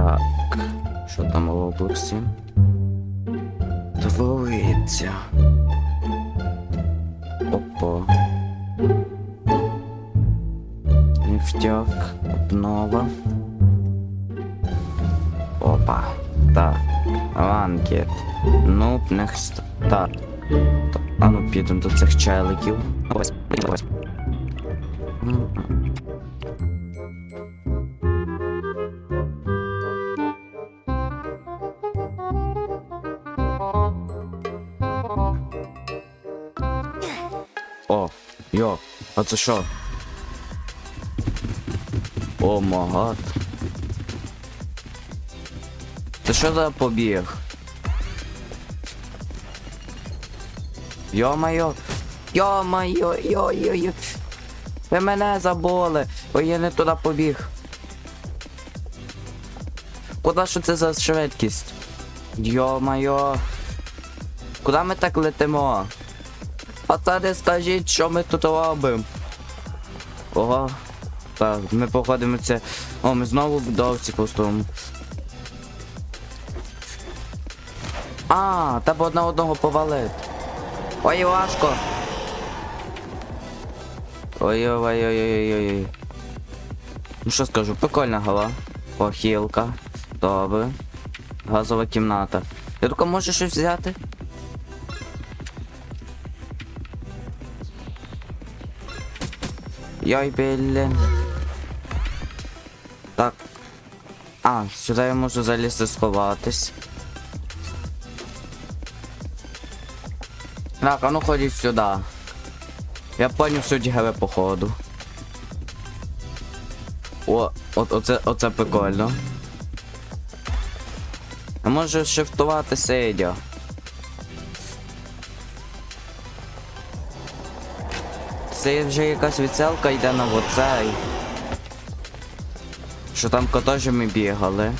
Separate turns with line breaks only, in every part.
Так. Що там в області? Двоїться. Опа. Нефтяк. Обнова. Опа. Так. Ланкет. Ну, next. Та- А ну підемо до цих челиків. Ось, ось. Йо, а це що? О магад. Це що за побіг? Йо-майо! Йо-майо, йо-йо-йо! Ви мене забули! Ой, я не туди побіг. Куда що це за швидкість? Йо-майо! Куди ми так летимо? Пацани, скажіть, що ми тут робимо? Ого. Так, ми походимо це. О, ми знову довці пустому. А, треба одна одного повалити. Ой, важко. Ой-ой-ой-ой-ой-ой. Ну що скажу, прикольна гала. Похилка. Добре. Газова кімната. Я тільки можу щось взяти? Йой, блін. Так. А, сюди я можу залізти сховатись. Так, а ну ходіть сюди. Я поняв суть гри походу. О, от, оце, оце прикольно. А може шифтувати сидя. Це вже якась відселка йде на оцей. Що там ми бігали.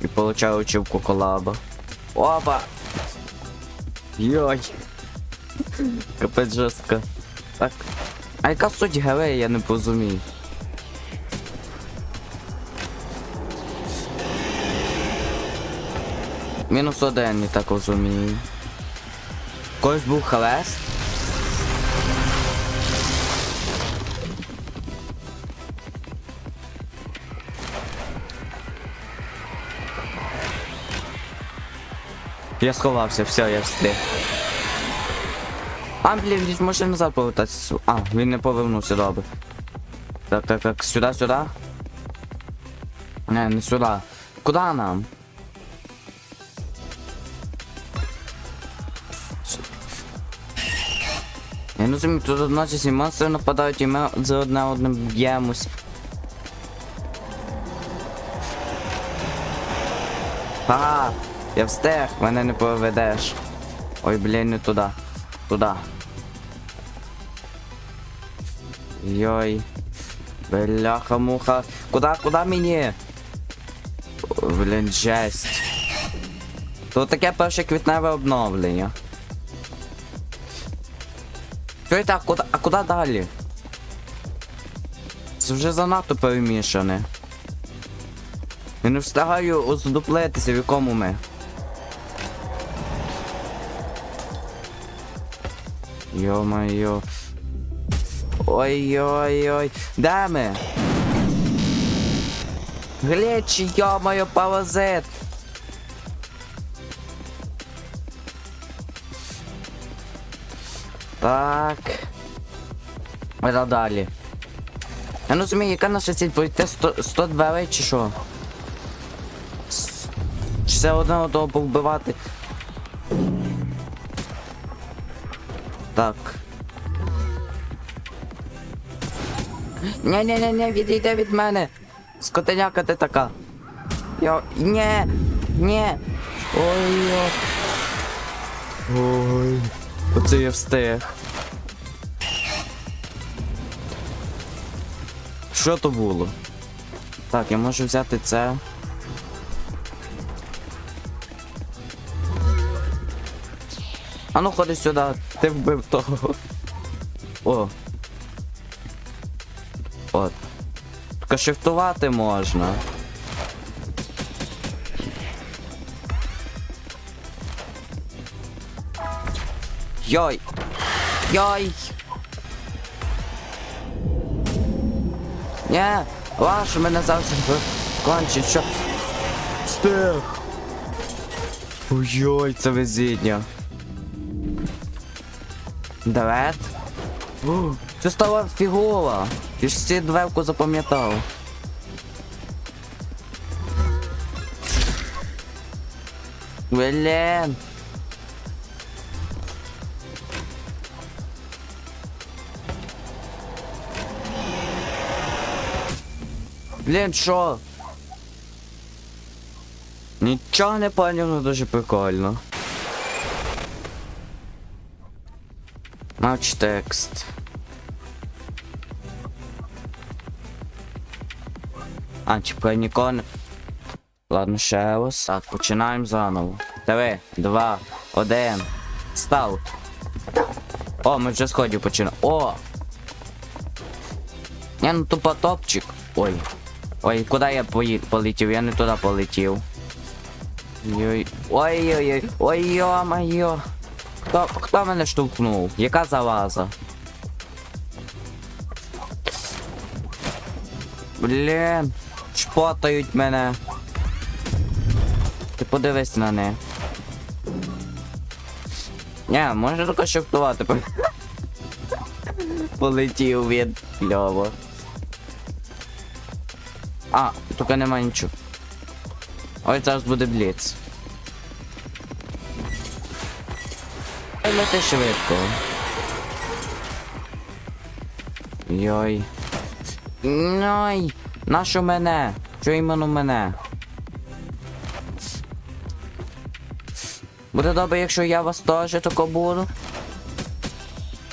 І получав учивку колаба. Опа! Йой! Капець жорстко. Так. А яка суть гри, я не розумію. Мінус один, не так розумію. Когось був хлест? Я сховався, все, я встиг. А, блін, може назад повертатися. А, він не повернувся, добре. Так, так, так, сюди, сюди. Не, не сюди. Куди нам? Я не розумію, тут одночасно монстри нападають, і ми за одне одним б'ємось. Ага, я встиг, мене не поведеш. Ой, блін, не туди. Туди. Йой. Бляха-муха. Куда, куда мені? Блін, жесть. Тут таке перше квітневе обновлення. Що і так, куди, а куди далі? Це вже занадто перемішане. Я не встигаю оздуплитися, в якому ми. Йо-моє. Ой-ой-ой. Де ми? Гліч, йо-моє, паразит. Так. Ми далі. Я не розумію, яка наша ціль пройти 100, 100 дверей чи що? Чи одне одного повбивати? Так. ні ні ні ні відійде від мене. Скотеняка ти така. Йо. Ні. Ні. Ой. йо. Ой. Оце я встиг. Що то було? Так, я можу взяти це. А ну ходи сюди, ти вбив того. О. От. Тільки шифтувати можна. Йой! Йой! Нє, ваш мене завжди кончить, що. Стих! Ой-ой, це везіння. О, Це стала фігова. Ти ж ці дверку запам'ятав. Блін. Блін, що? Нічого не поняв, ну дуже прикольно. Мавч текст. А, чекай, нікого. Ладно, ще раз. Так, починаємо заново. Три, два, один. Став. О, ми вже сходів починаємо. О! Я ну тупо топчик. Ой. Ой, куди я полетів? Я не туди полетів. Ой, ой-ой-ой, ой йо-моє. Хто, хто мене штовхнув? Яка залаза? Блін, шпотають мене. Ти подивись на не. Не, може тільки шептувати. Полетів він. Кльово. А, тільки нема нічого. Ой, зараз буде бліц. Лети швидко. Йой. Ой, нащо мене? Що іменно мене? Буде добре, якщо я вас теж тако буду.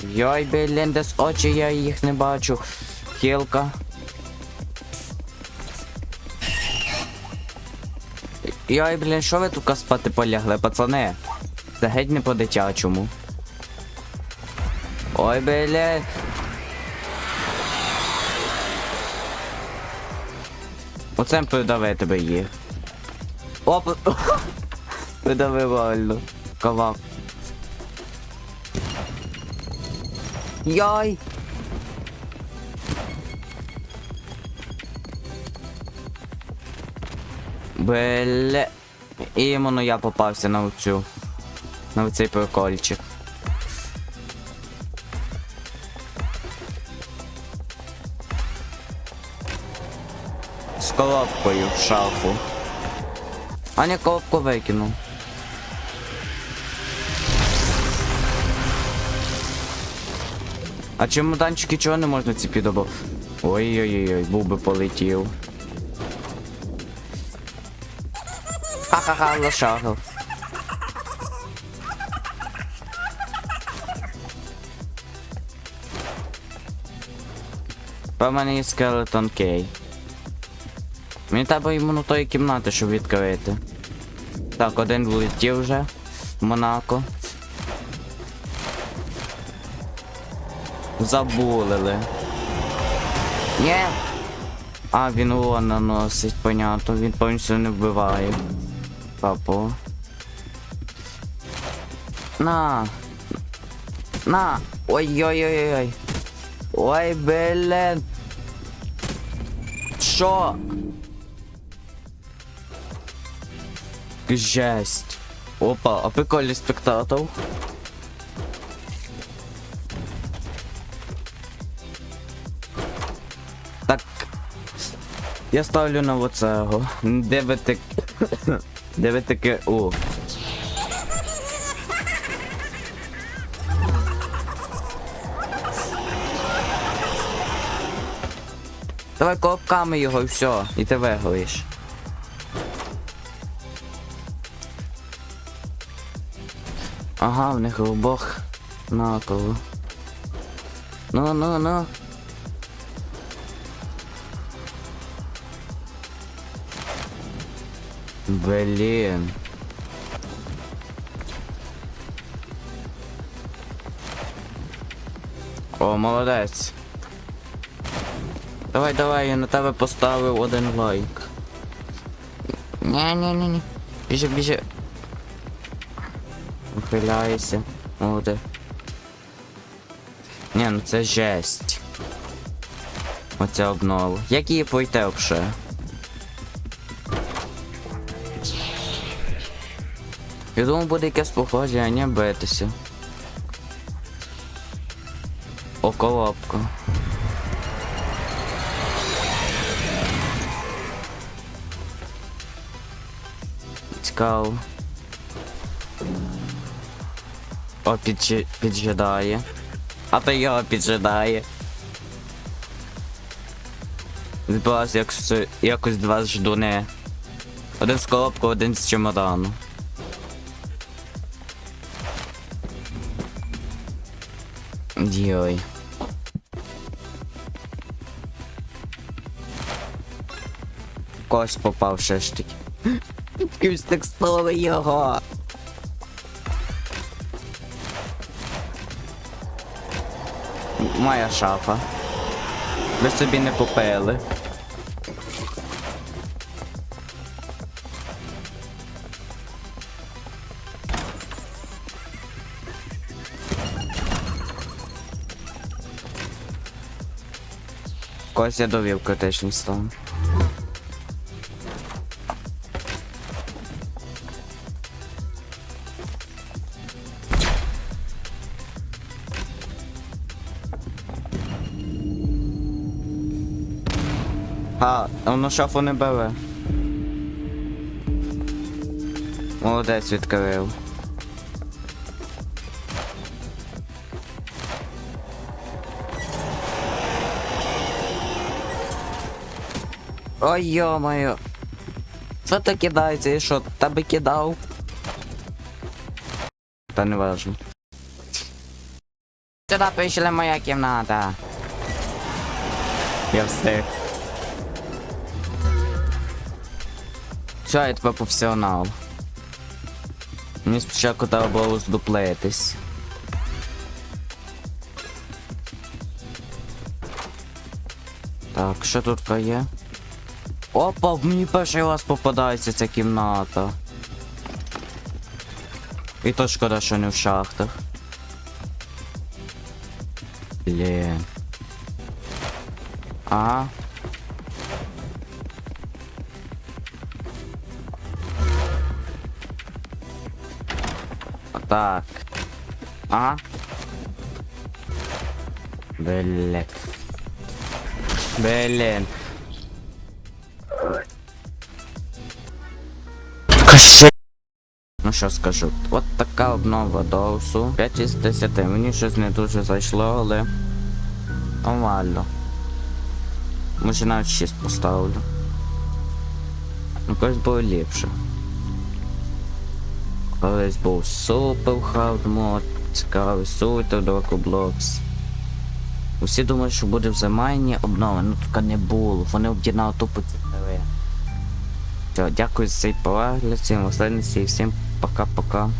Йой, блін, десь очі я їх не бачу. Хілка. Йой, блін, що ви тут спати полягли, пацани? Це геть не по-дитячому. Ой, блін. Оцем придавити би їх. Оп! Придавив реально. Кавак. Йой! Бле. І іменно я попався на оцю. На цей прикольчик. З коробкою в шафу. А не коробку викинув. А чемоданчики чого не можна ці підобав? Ой-ой-ой, був би полетів. Ха-ха-ха, лошагав. По мене є скелетон кей. Мені треба йому на тої кімнати, щоб відкрити. Так, один влетів вже в Монако. Забулили. Ні. А, він урон наносить, понятно, він повністю не вбиває. Папо. На. На. Ой-ой-ой-ой. Ой, блін. Що? Жесть. Опа, а прикольний спектатор. Так. Я ставлю на оцего. Де ви так... Де ви таке... О. Давай коробками його і все, і ти виграєш. Ага, в них обох наково. Ну, ну, ну. Блін. О, молодець. Давай, давай, я на тебе поставив один лайк. Ні-ні-ні-ні. Біжи, біжи. Ухиляйся. Молоде. Ні, ну це жесть. Оця обнова. Як її пройти взагалі? Я думав, буде якесь походження, а не битися. Околопка. Цікаво. О, піджи... піджидає. А то його піджидає. Збилась якось, якось два ждуни. Один з колобку, один з чемодану. Йой. Кость попав ще ж таки. Якийсь текстовий його. Моя шафа. Ви собі не купили. Когось я довів критичний стан. Воно шафу не бере. Молодець відкрив. Ой йо-моє. Що ти кидається і що, тебе кидав? Та не важно. Сюди прийшла моя кімната. Я встиг. Все, я тепер професіонал. Мені спочатку треба було здуплитись. Так, що тут є? Опа, мені перший раз попадається ця кімната. І то шкода, що не в шахтах. Блін. Ага. Так. Ага. Блін. Блін. Ну що скажу, от така обнова доусу. 5 із 10. Мені щось не дуже зайшло, але. Нормально. Може навіть 6 поставлю. Ну колись було ліпше. Колись був супер хард мод, цікавий супер до Roblox. Усі думають, що буде в замайні обнова, ну таке не було, вони об'єднали тупо цікаве. Все, дякую за цей перегляд, всім останній і пока-пока.